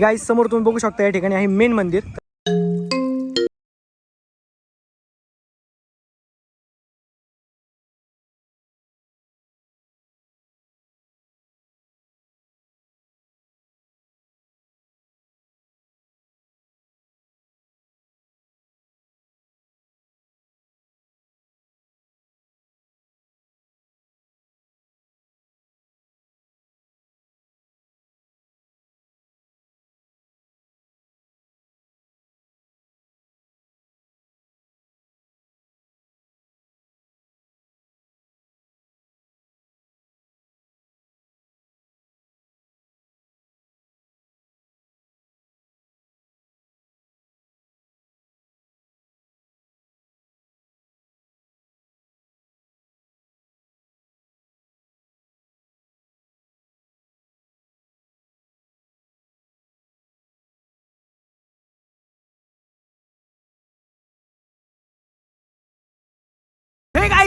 Guys समोर तुम्ही बघू शकता या ठिकाणी आहे मेन मंदिर.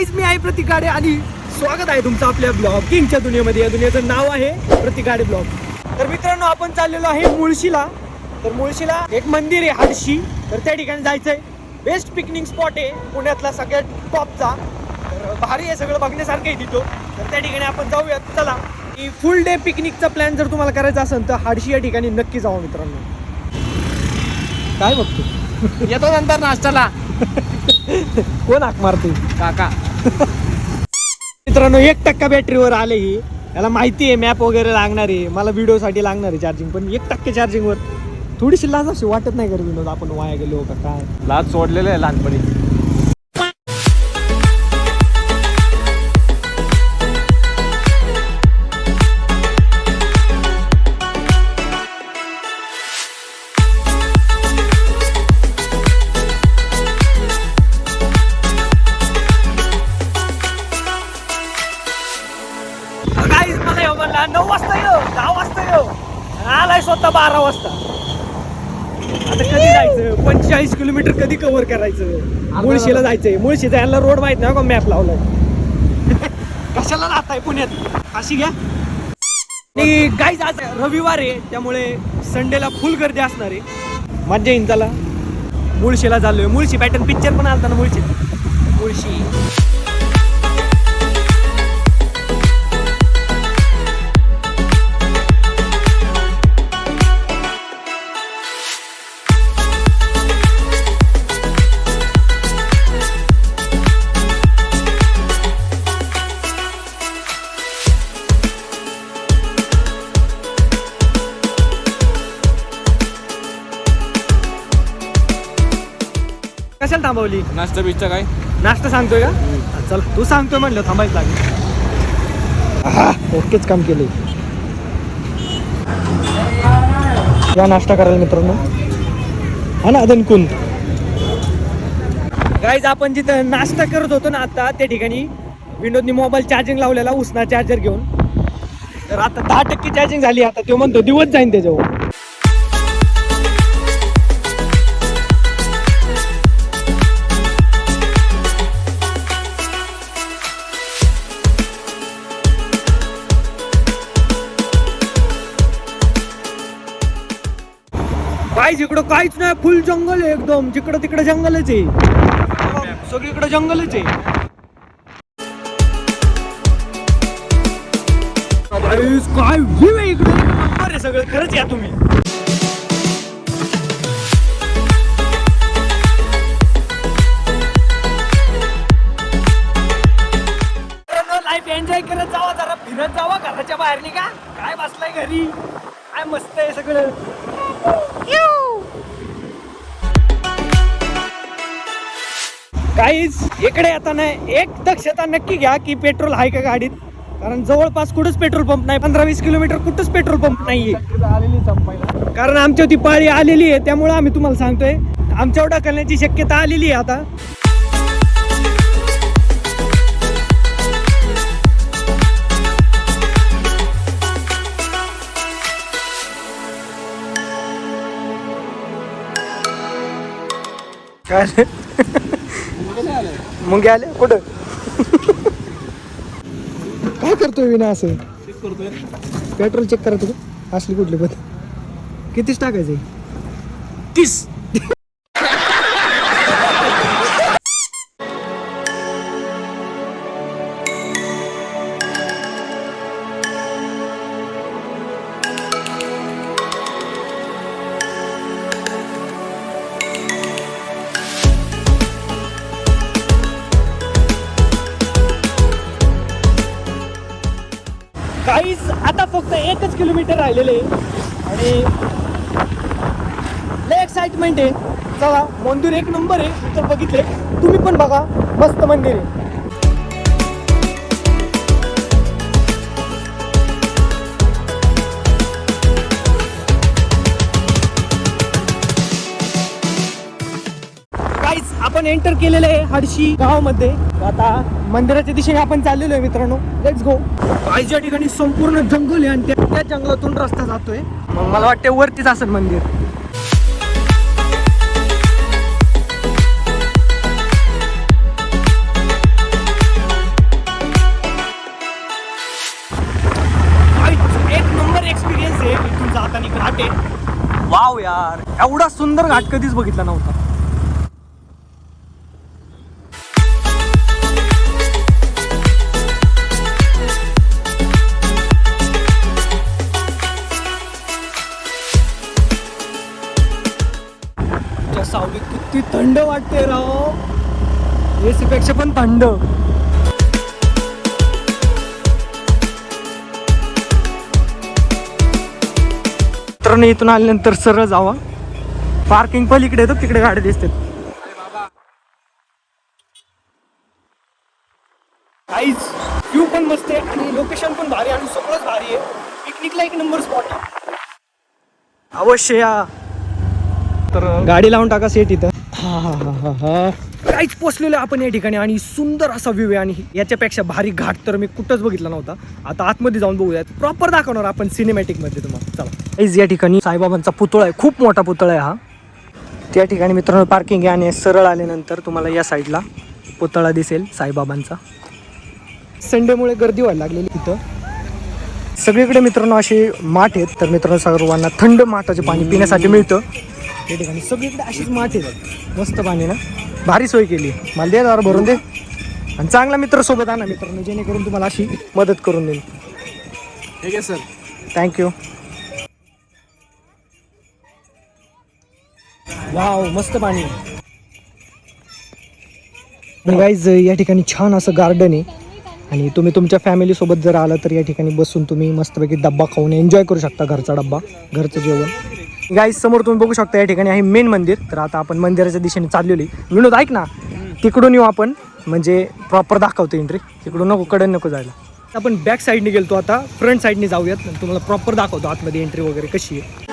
गाईज मी आहे प्रतिकाडे आणि स्वागत आहे तुमचं आपल्या ब्लॉगिंगच्या दुनियेमध्ये. या दुनियेचं नाव आहे प्रतिकाडे ब्लॉग तर मित्रांनो आपण चाललेलो आहे मुळशीला. तर मुळशीला एक मंदिर आहे हाडशी तर त्या ठिकाणी जायचंय. बेस्ट पिकनिक स्पॉट आहे पुण्यातला सगळ्यात टॉपचा तर भारी आहे सगळं बघण्यासारखं आहे तिथं. तर त्या ठिकाणी आपण जाऊयात. चला. की फुल डे पिकनिकचा प्लॅन जर तुम्हाला करायचा असेल तर हाडशी या ठिकाणी नक्की जावा मित्रांनो. काय बघतो? येतो नंतर नाश्त्याला. कोण हाक मारते काका. मित्रांनो एक टक्का बॅटरीवर आले ही. याला माहिती आहे मॅप वगैरे लागणार आहे. मला व्हिडिओसाठी लागणार आहे चार्जिंग पण एक टक्के चार्जिंगवर थोडीशी लाज अशी वाटत नाही कर विनोद? आपण वाया गेलो का काय? लाज सोडलेलं आहे लहानपणी. कव्हर करायचं. मुळशीला जायचंय. मुळशी जायला रोड माहीत नाही का मॅप लावलाय. कशाला जात आहे पुण्यात? अशी घ्या. आणि गाईज आज रविवार आहे त्यामुळे संडेला फुल गर्दी असणार आहे. मज्जा येईन चला मुळशीला चाललोय. मुळशी पॅटर्न पिक्चर पण आलता ना मुळशी मुळशी. थांबवली? नाश्ता बिश्ता काय? नाश्ता सांगतोय का? चल तू सांगतोय म्हणलं थांबायचं लागेल. ओकेच काम केलंय. या नाश्ता करायला मित्रांनो. हा ना दणकून गाईज आपण जिथं नाश्ता करत होतो ना आता त्या ठिकाणी विनोदनी मोबाईल चार्जिंग लावलेला उसना चार्जर घेऊन. तर आता दहा टक्के चार्जिंग झाली आता तो म्हणतो दिवस जाईन त्याच्यावर. काहीच इकडं काहीच नाही फुल जंगल आहे एकदम. जिकडं तिकडं जंगलच आहे. सगळीकडे जंगलच आहे. काय व्ह्यू आहे इकडे? नंबर आहे सगळं. खरंच या तुम्ही. लाईफ एन्जॉय करत जावा जरा फिरत जावा घराच्या बाहेर का काय बसलाय घरी? काय मस्त आहे सगळं? काहीच इकडे येताना एक दक्षता नक्की घ्या की पेट्रोल आहे का गाडीत. कारण जवळपास कुठंच पेट्रोल पंप नाही पंधरा वीस किलोमीटर कुठंच पेट्रोल पंप नाहीये. कारण आमच्या होती पाळी आलेली आहे त्यामुळे आम्ही तुम्हाला सांगतोय आमच्यावर ढकलण्याची शक्यता आलेली आहे आता. काय मुंगे आले? कुठं? काय करतोय विना असं? पेट्रोल चेक करतो का असली कुठली पण कितीच टाकायचे तीस. केलेलं आहे हडशी गावामध्ये. आता मंदिराच्या दिशेने आपण चाललेलो आहे मित्रांनो. लेट्स गो गाईज या ठिकाणी संपूर्ण जंगल आहे आणि त्या जंगलातून रस्ता जातोय. मग मला वाटते वरतीच असेल मंदिर. एक नंबर एक्सपिरियन्स आहे आहे वाव यार. एवढा सुंदर घाट कधीच बघितला नव्हता. वाटते राव. एसीपेक्षा पण थंड. इथून आल्यानंतर सरळ जावा. पार्किंग पलीकडे येतो तिकडे गाडी दिसते आईज व्ह्यू पण मस्त आहे आणि लोकेशन पण भारी आहे आणि सगळंच भारी आहे. पिकनिकला एक नंबर स्पॉट आहे. अवश्य या. तर गाडी लावून टाका सेट इथं. हा हा हा हा. हा काहीच पोचलेलो आपण या ठिकाणी आणि सुंदर असा व्ह्यू आहे आणि याच्यापेक्षा भारी घाट तर मी कुठंच बघितला नव्हता. आता आतमध्ये जाऊन बघूयात. प्रॉपर दाखवणार आपण सिनेमॅटिकमध्ये तुम्हाला. चला. काहीच या ठिकाणी साईबाबांचा पुतळा आहे. खूप मोठा पुतळा आहे हा. त्या ठिकाणी मित्रांनो पार्किंग आहे आणि सरळ आल्यानंतर तुम्हाला या साईडला पुतळा दिसेल साईबाबांचा. संडेमुळे गर्दी व्हायला लागलेली तिथं सगळीकडे मित्रांनो असे माठ आहेत. तर मित्रांनो सर्वांना थंड माठाचे पाणी पिण्यासाठी मिळतं. या ठिकाणी सगळीकडे अशीच माठ आहेत. मस्त पाणी ना. भारी सोय केली. मला दे जरा भरून दे. आणि चांगला मित्र सोबत आणा मित्रांनो जेणेकरून तुम्हाला अशी मदत करून देईल. ठीक आहे सर थँक्यू वाव मस्त पाणी. गाईज या ठिकाणी छान असं गार्डन आहे. आणि तुम्ही तुमच्या फॅमिली सोबत जर आलं तर या ठिकाणी बसून तुम्ही मस्तपैकी डब्बा खाऊन एन्जॉय करू शकता घरचा डब्बा घरचं जेवण. गाईज समोर तुम्ही बघू शकता या ठिकाणी आहे मेन मंदिर. तर आता आपण मंदिराच्या दिशेने चाललेली विनोद ऐक ना. तिकडून येऊ आपण. म्हणजे प्रॉपर दाखवतो एंट्री तिकडून नको कडन नको जायला. आपण बॅक साईडने गेलतो आता. फ्रंट साईडने जाऊयात. तुम्हाला प्रॉपर दाखवतो आतमध्ये एंट्री वगैरे कशी आहे.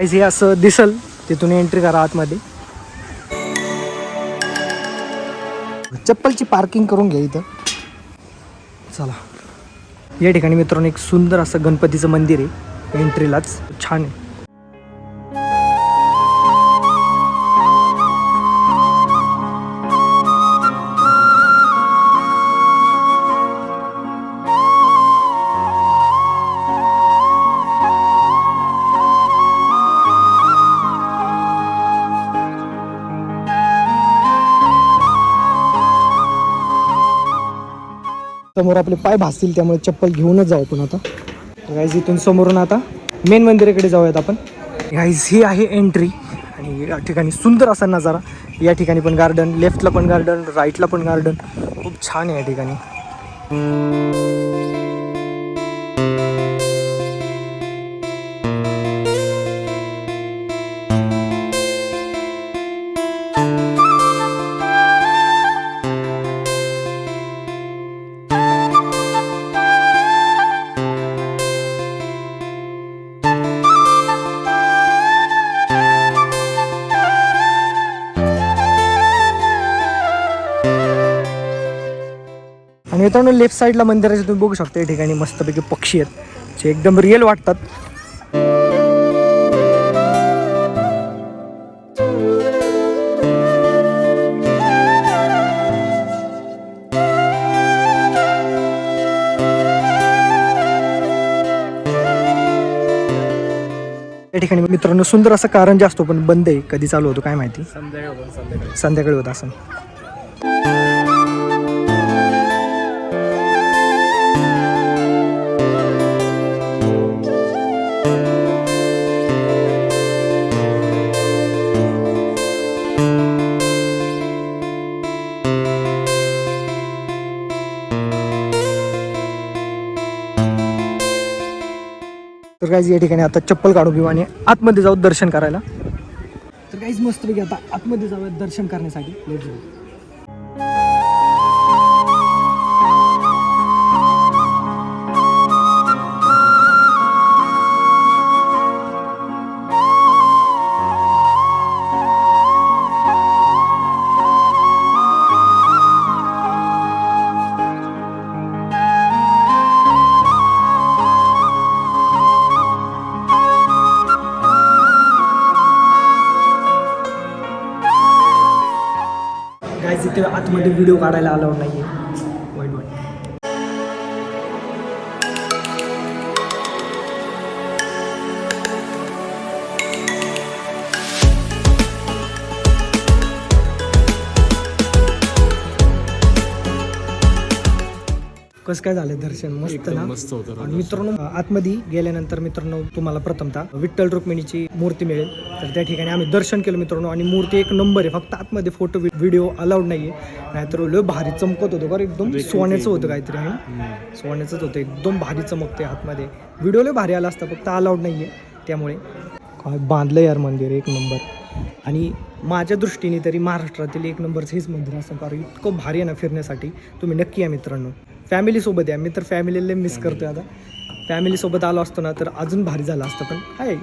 हे असं दिसल. तिथून एंट्री करा आतमध्ये. चप्पलची पार्किंग करून घ्या इथं. चला. या ठिकाणी मित्रांनो एक सुंदर असं गणपतीचं मंदिर आहे. एंट्रीलाच छान आहे. समोर आपले पाय भासतील त्यामुळे चप्पल घेऊनच जाऊ आपण आता. गाईज इथून समोरून आता मेन मंदिराकडे जाऊयात आपण. गाईज ही आहे एंट्री आणि या ठिकाणी सुंदर असा नजारा. या ठिकाणी पण गार्डन लेफ्टला पण गार्डन राईटला पण गार्डन खूप छान आहे या ठिकाणी. मित्रांनो लेफ्ट साईडला मंदिराचे तुम्ही बघू शकता या ठिकाणी मस्तपैकी पक्षी आहेत. जे एकदम रिअल वाटतात. या ठिकाणी मित्रांनो सुंदर असं कारण जे असतो पण बंद आहे कधी चालू होतो काय माहिती? संध्याकाळी. होता असं गाईज या ठिकाणी. आता चप्पल काढू घेऊ आणि आतमध्ये जाऊ दर्शन करायला. तर काहीच मस्त आता आतमध्ये जाऊया दर्शन करण्यासाठी. लेट जाऊ गायज व्हिडिओ काढायला अलाउड नाही आहे कसं काय झालं? दर्शन मस्त ना? मस्त होतं आणि मित्रांनो आतमध्ये गेल्यानंतर मित्रांनो तुम्हाला प्रथमतः विठ्ठल रुक्मिणीची मूर्ती मिळेल. तर त्या ठिकाणी आम्ही दर्शन केलं मित्रांनो आणि मूर्ती एक नंबर आहे. फक्त आतमध्ये फोटो व्हिडिओ अलाउड नाहीये. नाहीतर लय भारी चमकत होतं बरं एकदम सोन्याचं होतं काहीतरी आहे सोन्याचंच होतं एकदम भारी चमकते आतमध्ये. व्हिडिओ लय भारी आला असता फक्त अलाउड नाहीये त्यामुळे. काय बांधलं यार मंदिर एक नंबर. आणि माझ्या दृष्टीने तरी महाराष्ट्रातील एक नंबरचं हेच मंदिर असं कारण इतकं भारी आहे ना फिरण्यासाठी. तुम्ही नक्की या मित्रांनो. फॅमिलीसोबत या मी तर फॅमिलीला मिस करतोय आता. फॅमिलीसोबत आलो असतो ना तर अजून भारी झालं असतं. पण आहे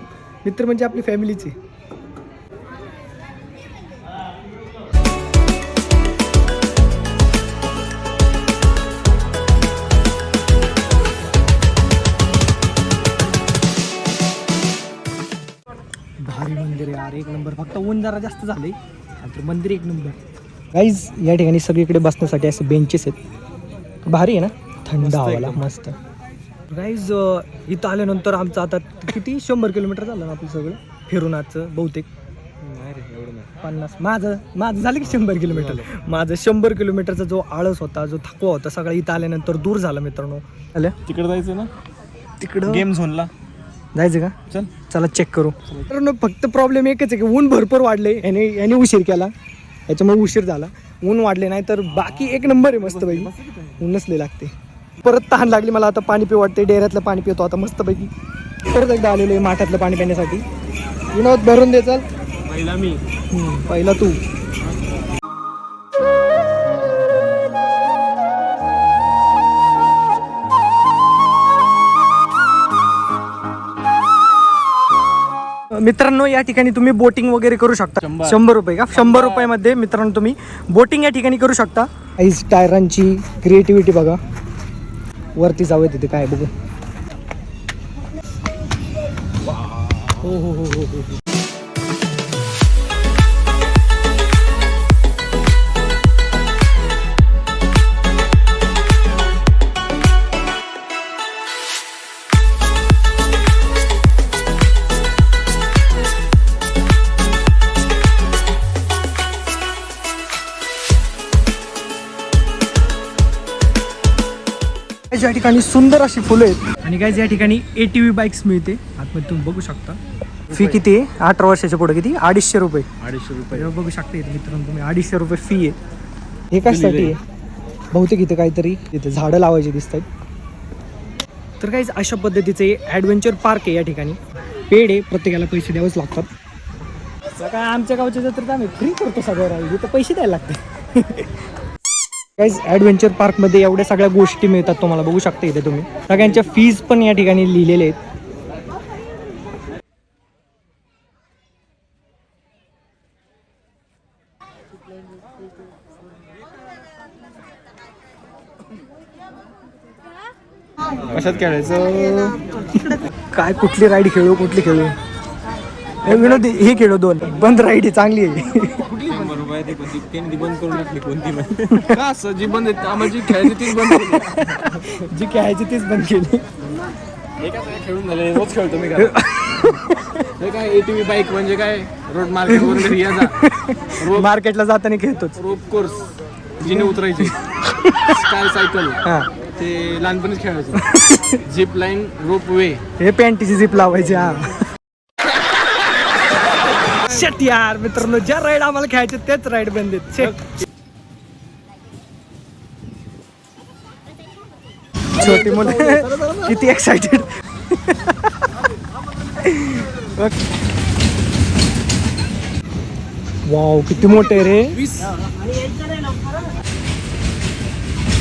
मित्र म्हणजे आपली फॅमिलीची भारी मंदिर आहे यार. एक नंबर. फक्त ऊन जरा जास्त झालंय. तर मंदिर एक नंबर. गाईज या ठिकाणी सगळीकडे बसण्यासाठी असे बेंचेस आहेत. भारी आहे ना? थंड मस्त हवाला. मस्त. गाईज इथं आल्यानंतर आमचं आता किती? शंभर किलोमीटर झालं ना आपलं सगळं? फिरून आजचं बहुतेक. नाही रे एवढं नाही. पन्नास. माझं माझं झालं की शंभर किलोमीटर. माझं शंभर किलोमीटरचा जो आळस होता जो थकवा होता सगळा इथं आल्यानंतर दूर झाला मित्रांनो. आलं तिकडे जायचं ना? तिकडं? गेम झोनला जायचं का? चल. चला चेक करू. तर फक्त प्रॉब्लेम एकच आहे की ऊन भरपूर वाढले याने याने उशीर केला. याच्यामुळे उशीर झाला. ऊन वाढले नाही तर बाकी एक नंबर आहे मस्त पैकी ऊन नसले लागते. परत तहान लागली मला आता पाणी पिऊ वाटते डेऱ्यातलं पाणी पितो आता मस्तपैकी. परत एकदा आलेलो आहे माठातलं पाणी पिण्यासाठी. विनोद भरून दे चल. पहिला मी. पहिला तू. मित्रांनो या ठिकाणी तुम्ही बोटिंग वगैरे करू शकता. शंभर. रुपये का? शंभर रुपयामध्ये मित्रांनो तुम्ही बोटिंग या ठिकाणी करू शकता. आईस टायरांची क्रिएटिव्हिटी बघा. वरती जाऊया तिथे काय बघू. हो हो हो हो. या ठिकाणी सुंदर अशी फुलं आहेत. आणि काय या ठिकाणी ए टी व्ही बाईक्स मिळते. आतमध्ये तुम्ही बघू शकता. फी किती आहे? अठरा वर्षाच्या पुढे किती? अडीचशे रुपये. अडीचशे रुपये. बघू शकता इथे मित्रांनो तुम्ही. अडीचशे रुपये फी आहे. हे कशासाठी आहे? बहुतेक इथे काहीतरी इथे झाडं लावायची दिसत आहेत तर काहीच अशा पद्धतीचे ॲडव्हेंचर पार्क आहे या ठिकाणी. पेड आहे. प्रत्येकाला पैसे द्यावेच लागतात. सगळं आमच्या गावच्या जत्रेत आम्ही फ्री करतो सगळं राहील इथं पैसे द्यायला लागते काहीच ॲडव्हेंचर पार्कमध्ये एवढ्या सगळ्या गोष्टी मिळतात तुम्हाला. बघू शकता इथे तुम्ही. सगळ्यांच्या फीज पण या ठिकाणी लिहिलेले आहेत. कशात खेळायचं? काय कुठली राईड खेळू कुठली खेळू? हे विनोद हे खेळू दोन. बंद राईड चांगली आहे. ते कोणती? त्यांनी बंद करून टाकली कोणती पण का असं? जी बंद जी खेळायची तीच बंद केली. जी खेळायची तीच बंद केली. काय खेळून झाले? रोज खेळतो मी. हे काय एटीव्ही बाईक म्हणजे काय? रोड मार्केट वर घरी रोप मार्केटला जाताना खेळतोच. रोप कोर्स जिने उतरायचे. स्काय सायकल हा. ते लहानपणीच खेळायचो. झिप लाईन रोप वे हे पॅन्टीची झिप लावायची हा. शेट यार मित्रांनो ज्या राईड आम्हाला खेळायचे तेच राईड बंद आहेत शेट छोटी मुलं किती एक्साइटेड वाव किती मोठे रे.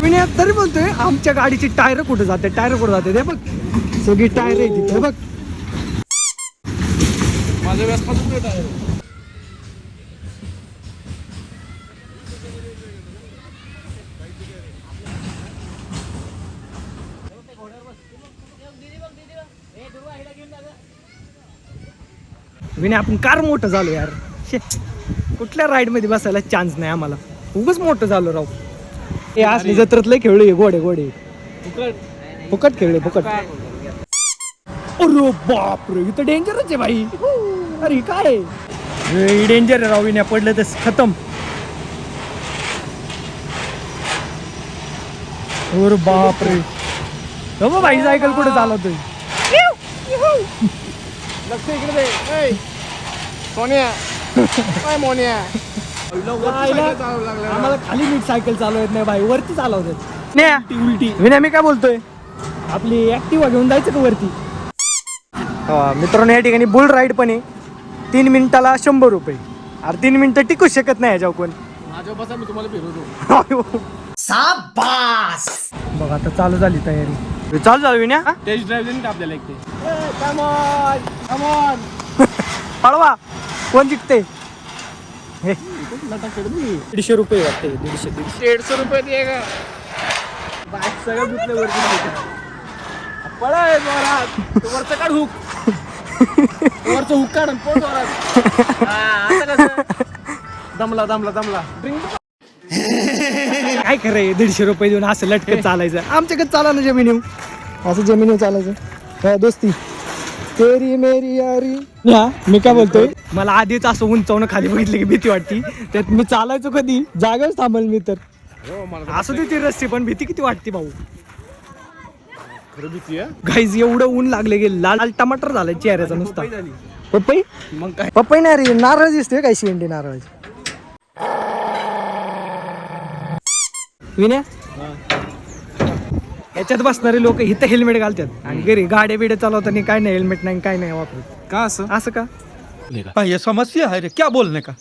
विनय तरी बोलतोय आमच्या गाडीची टायर कुठे जाते? टायर कुठे जाते? ते बघ. सगळी टायर आहे तिथे बघ. माझ्या व्यासपासून आहे. विनय आपण कार मोठं झालो यार. शे कुठल्या राईडमध्ये बसायला चान्स नाही आम्हाला. उगच मोठं झालो राव. हे असले जत्रात लय खेळलो हे गोडे गोडे फुकट. खेळले फुकट. अरे बाप रे इथं डेंजरच आहे भाई. अरे काय? डेंजर आहे राव विनय पडलं तर खतम. अरे बाप रे हो बा भाई सायकल कुठे चालवतोय लक्ष इकडे दे. ऐ, सोन्या. काय मोन्या? आम्हाला खाली नीट सायकल चालवत नाही भाई वरती चालवतात. नाही उलटी विनय मी काय बोलतोय? आपली ऍक्टिवा घेऊन जायचं का वरती? मित्रांनो या ठिकाणी बुल राईड पण आहे. तीन मिनिटाला शंभर रुपये. अरे तीन मिनिटं टिकू शकत नाही याच्यावर कोण. माझ्या बसा मी तुम्हाला फिरवतो. बघ आता चालू झाली तयारी. चालू झाली विनया? टेस्ट ड्राईव्ह देईन का आपल्याला एक ते. पळवा. कोण जिंकते? हे. दीडशे रुपये वाटते दीडशे दीडशे. दीडशे रुपये दे का बाईक सगळं दुखलं वरती पळाय जोरात. तो वरचं काढ हुक. वरचं हा? दमला दमला दमला. ड्रिंक काय खरंय? दीडशे रुपये देऊन असं लटकत चालायचं. आमच्याकडे चाला ना जमिनी असं जमिनी चालायचं. काय दोस्ती. तेरी मेरी यारी. हा मी काय बोलतोय? मला आधीच असं उंचावून खाली बघितलं की भीती वाटती. त्यात मी चालायचो कधी? जागाच थांबल मी तर. हो मला असं ती रस्ते पण भीती किती वाटते भाऊ? खरं गाईज एवढं ऊन लागले की लाल लाल टमाटर झालाय चेहऱ्याचा नुसता. पपई झाली. पपई? मग काय? पपई नाही रे नारळ दिसतोय काय शेंडी नारळाची विनय? याच्यात बसणारे लोक इथं हेल्मेट घालतात. आणि? घरी गाड्या बिड्या चालवताना काय नाही हेल्मेट नाही काय नाही वापरत. का असं? असं का? हाँ, ये समस्या है रे क्या बोलने का?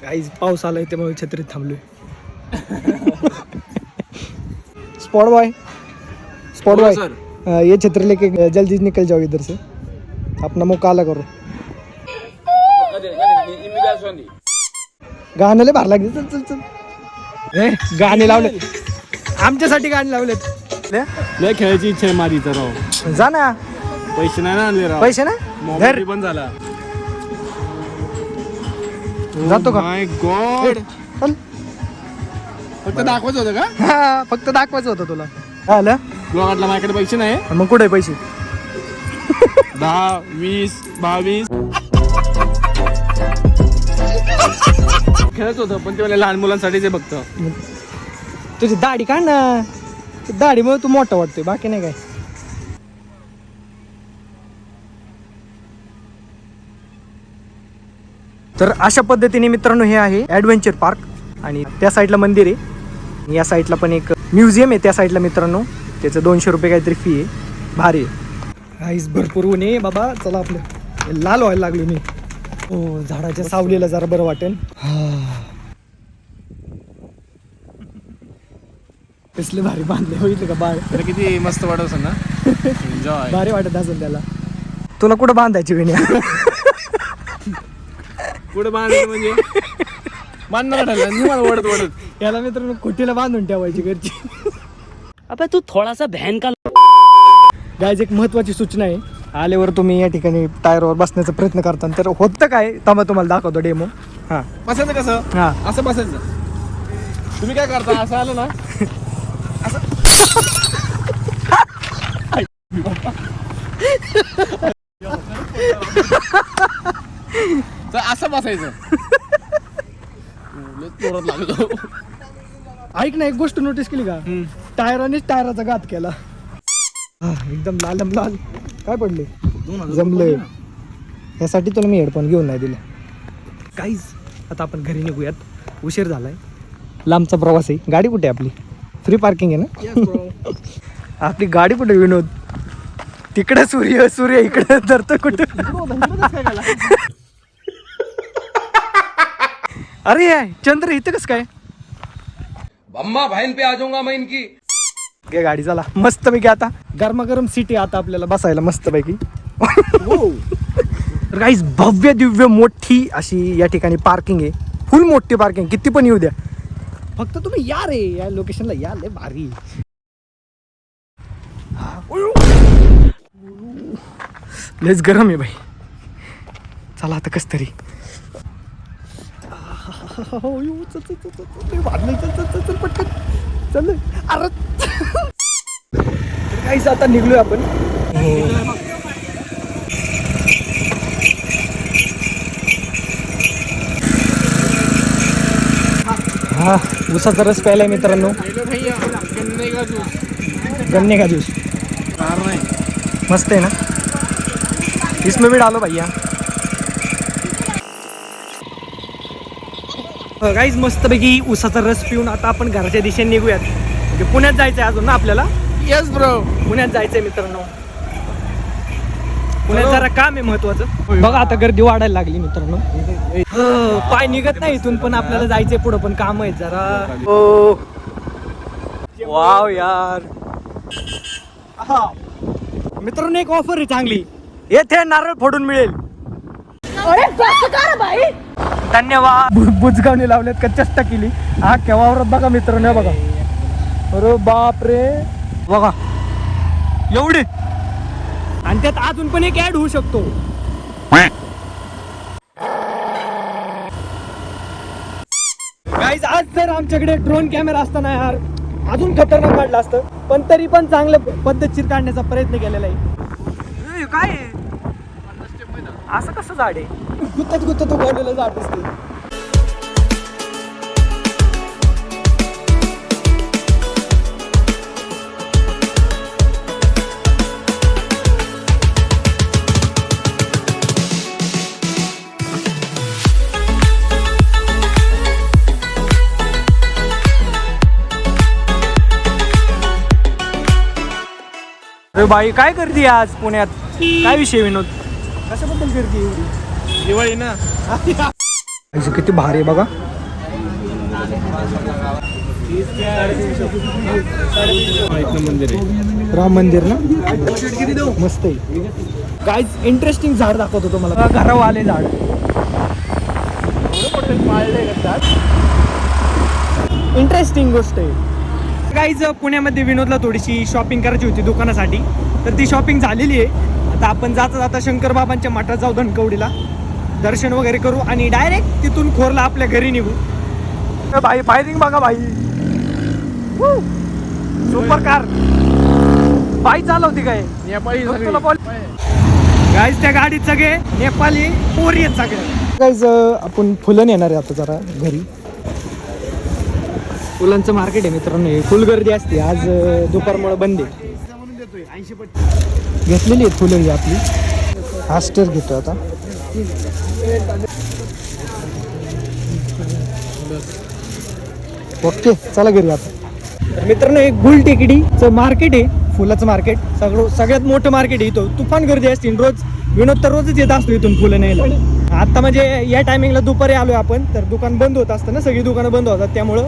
काही पाऊस आलाय त्यामुळे छत्रीत थांबलोय. स्पॉट बॉय स्पॉट हो, बॉय सर. ये छतरी लेके जल्दी निकल जाओ इधर से। अपना मुंह काला करो। गाणं लय भार लागले। चल चल चल। ए, गाणे लावले। आमच्यासाठी गाणे लावलेत। ले, लय खेळायची इच्छा आहे माझी तर राव. जा ना। पैसे नाही ना आणले राव. पैसे ना? मोबाईल धर. पण झाला. जातो का? माय गॉड चल. फक्त दाखवायचं होतं का? हा फक्त दाखवायचं होतं तुला. काय ब्लॉगातला माझ्याकडे पैसे नाही. मग कुठे पैसे? दहा वीस बावीस. खेळत होतं पण ते मला लहान मुलांसाठीच आहे फक्त. तुझी दाढी काढ ना. दाढीमुळे तू मोठा वाटतोय बाकी नाही काय. तर अशा पद्धतीने मित्रांनो हे आहे ॲडव्हेंचर पार्क आणि त्या साईडला मंदिर आहे. या साईडला पण एक म्युझियम आहे त्या साईडला मित्रांनो. त्याचं दोनशे रुपये काहीतरी फी आहे. भारी आहे. आईस भरपूर ऊन आहे बाबा. चला आपलं. लाल व्हायला लागलो मी. हो झाडाच्या सावलीला जरा बरं वाटेल. कसले भारी बांधले. होईल का? बाळ. तर किती मस्त वाटत असेल ना? एन्जॉय भारी वाटत असेल त्याला. तुला कुठं बांधायची विण्या पुढे बांधायचं म्हणजे? बांधणार ठरलं नाही मला ओढत ओढत याला मित्रांनो कुटीला बांधून ठेवायची घरची. अबे तू थोड़ा सा बहन का गायज एक महत्वाची सूचना आहे. आल्यावर तुम्ही या ठिकाणी टायरवर बसण्याचा प्रयत्न करता. तर होतं काय? थांबा तुम्हाला दाखवतो डेमो हां. बसायचं कसं? हां. असं बसायचं. तुम्ही काय करता? असं आलं ना? असं. बसायचं. लय जोरात लागलो. ऐक ना एक गोष्ट नोटीस केली का? टायरानेच टायराचा घात केला. हा, एकदम लालम लाल काय पडले? जमलंय यासाठी तुला मी हेडफोन घेऊन नाही दिले. काहीच आता आपण घरी निघूयात. उशीर झालाय. लांबचा प्रवास आहे. गाडी कुठे आहे आपली? फ्री पार्किंग आहे ना? आपली गाडी कुठे विनोद? तिकडे सूर्य सूर्य इकडे धरतो कुठं? अरे चंद्र इथं कसं काय? अम्मा बहन पे आ जाऊंगा मैं इनकी. घे गाडी चला. मस्त पैकी आता. गरमागरम सिटी आता आपल्याला बसायला मस्त पैकी काहीच भव्य दिव्य मोठी अशी या ठिकाणी पार्किंग आहे. फुल मोठी पार्किंग किती पण येऊ द्या. फक्त तुम्ही या रे. या लोकेशनला या लय भारी. लेच गरम आहे भाई चला आता कस तरी. पटकन. चल. अरे. काहीच आता निघलोय आपण. हा उसाचा रस प्यायलाय मित्रांनो. गन्ने का ज्यूस? मस्त आहे ना? इसमें भी डालो भैया. काहीच मस्तपैकी उसाचा रस पिऊन आता आपण घराच्या दिशेने निघूयात. म्हणजे पुण्यात जायचंय अजून ना आपल्याला? येस ब्रो पुण्यात जायचंय मित्रांनो. पुण्यात जरा काम आहे महत्वाचं. बघा आता गर्दी वाढायला लागली मित्रांनो. हो, पाय निघत नाही इथून पण आपल्याला जायचंय पुढं पण काम आहेत जरा. हो. वाव यार. मित्रांनो एक ऑफर आहे चांगली. येथे नारळ फोडून मिळेल. धन्यवाद. बुजगावणी लावल्यात का चेष्टा केली? हा केव्हा बघा मित्रांनो हे बघा. अरे बाप रे बघा. एवढे. आणि त्यात अजून पण एक ऍड होऊ शकतो. गाईज आज जर आमच्याकडे ड्रोन कॅमेरा असताना यार अजून खतरनाक काढलं असतं. पण तरी पण चांगलं पद्धतशीर काढण्याचा प्रयत्न केलेला आहे. काय? असं कसं झाड आहे? गुत्तत गुत्तत उगवलेलं झाड दिसते अरे बाई काय करते आज पुण्यात? काय विषय विनोद? कशाबद्दल करते एवढी? दिवाळी ना? किती भारी आहे बघा. मंदिर आहे राम मंदिर ना? मस्त आहे. काहीच इंटरेस्टिंग झाड दाखवतो तुम्हाला घरावर आले झाड. इंटरेस्टिंग गोष्ट आहे. काहीच पुण्यामध्ये विनोदला थोडीशी शॉपिंग करायची होती दुकानासाठी. तर ती शॉपिंग झालेली आहे. आता आपण जाता जाता शंकर बाबांच्या मठात जाऊ धनकवडीला. दर्शन वगैरे करू आणि डायरेक्ट तिथून खोरला आपल्या घरी निघू. भाई फायरिंग बघा भाई सुपर कार बाई चालवती काय? नेपाळी. गाईज त्या गाडीत सगळे नेपाली पोरी आहेत सगळे. गाईज आपण फुलं नेणार आहे आता जरा घरी. फुलांचं मार्केट आहे मित्रांनो हे फुल गर्दी असते. आज दुपारमुळे बंद आहे. घेतलेली आहेत फुलं ही आपली. हास्टर घेतो आता. ओके चला घरी आता. तर मित्रांनो एक गुल टेकडीचं मार्केट आहे फुलाचं मार्केट. सगळं सगळ्यात मोठं मार्केट आहे इथं. तुफान गर्दी असते रोज विनोद तर रोजच येत असतो इथून फुलं न्यायला. आता म्हणजे या टायमिंगला दुपारी आलोय आपण तर दुकान बंद होत असतं ना सगळी दुकानं बंद होतात त्यामुळं.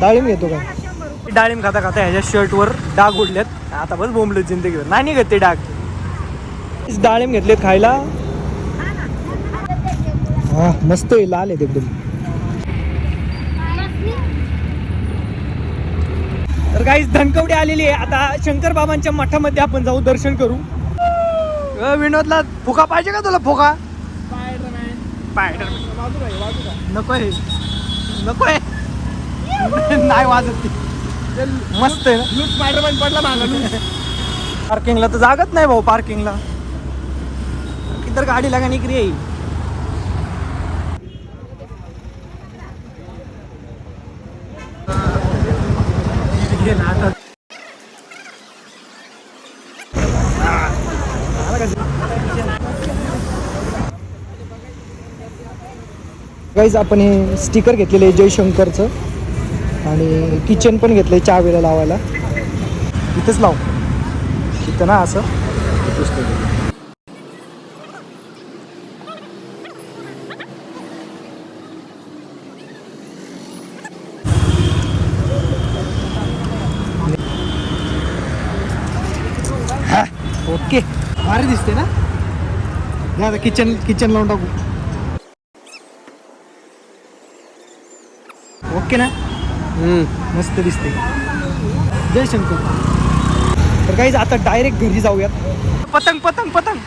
डाळिंब घेतो का? डाळिंब खाता खाता ह्याच्या शर्टवर डाग उडलेत. आता बस बोंबलेत जिंदगीवर नाही निघत ते डाग. डाळिंब घेतलेत खायला. हा मस्त आहे लाल आहेत एकदम. तर काही धनकवडी आलेली आहे. आता शंकर बाबांच्या मठामध्ये आपण जाऊ दर्शन करू. अ, विनोदला फुका पाहिजे का तुला फुका? नको आहे नको आहे. नाही वाजत ती. मस्त आहे ना? पार्किंगला तर जागत नाही भाऊ पार्किंगला तर गाडी लागा निकरी येईल. गाईज आपण हे स्टिकर घेतलेले आहे जयशंकरचं. आणि किचन पण घेतलंय चहा वेळेला लावायला. इथंच लाव. इथं ना असं. इथंच ओके. भारी दिसते ना? नाही आता किचन किचन लावून टाकू. ओके ना? मस्त दिसते. जय शंकर. तर काहीच आता डायरेक्ट घरी जाऊयात. पतंग पतंग पतंग.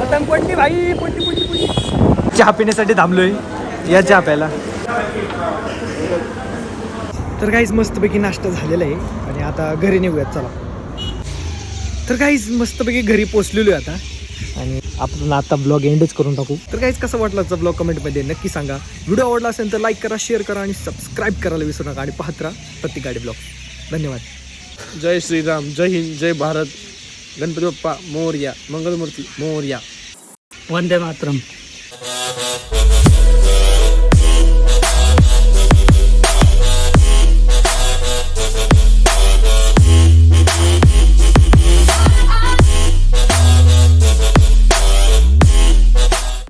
पतंग पडली भाई? पडली पडली पडली चहा पिण्यासाठी थांबलोय. या चहा प्यायला. तर काहीच मस्तपैकी नाश्ता झालेला आहे. आणि आता घरी निघूयात चला. तर काहीच मस्तपैकी घरी पोचलेलो आहे आता. आणि आपण आता ब्लॉग एंडच करून टाकू. तर काहीच कसं वाटलं आजचा ब्लॉग कमेंटमध्ये नक्की सांगा. व्हिडिओ आवडला असेल तर लाईक करा शेअर करा आणि सबस्क्राईब करायला विसरू नका आणि पाहत राहा प्रत्येक गाडी ब्लॉग धन्यवाद. जय श्रीराम जय हिंद जय भारत. गणपती बाप्पा मोर्या मंगलमूर्ती मोर्या. वंदे मातरम.